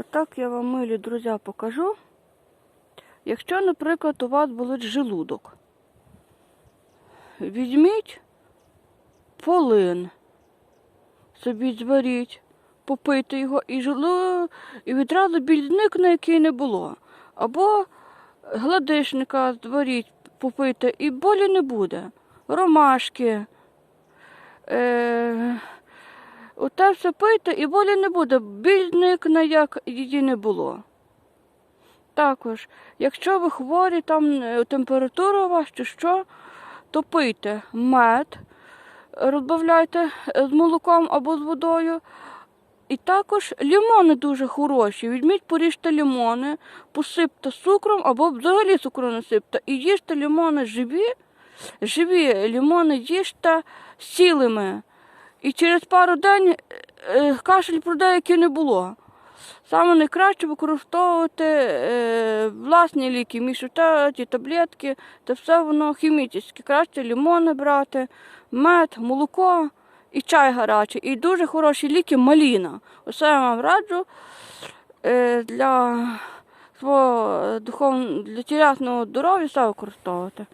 Отак я вам, милі друзі, покажу. Якщо, наприклад, у вас болить желудок, візьміть полин, собі зваріть, попийте його і желу, і відразу біль зникне, який не було. Або гладишника зваріть, попийте, і болі не буде. Ромашки. Е- Оте все пийте і болі не буде. Біль зникне, її не було. Також, якщо ви хворі, там е, температура у вас чи що, то пийте мед, розбавляйте е, з молоком або з водою. І також лімони дуже хороші. Візьміть, поріжте лімони, посипте цукром або взагалі цукру не сипте. І їжте лімони живі, живі лімони їжте цілими. І через пару день е, кашель пройде, який не було. Саме найкраще використовувати е, власні ліки, мішута, ті таблетки, та все воно хімічне. Краще лимони брати, мед, молоко і чай гарячий. І дуже хороші ліки маліна. Оце я вам раджу е, для свого духовного для тілесного здоров'я все використовувати.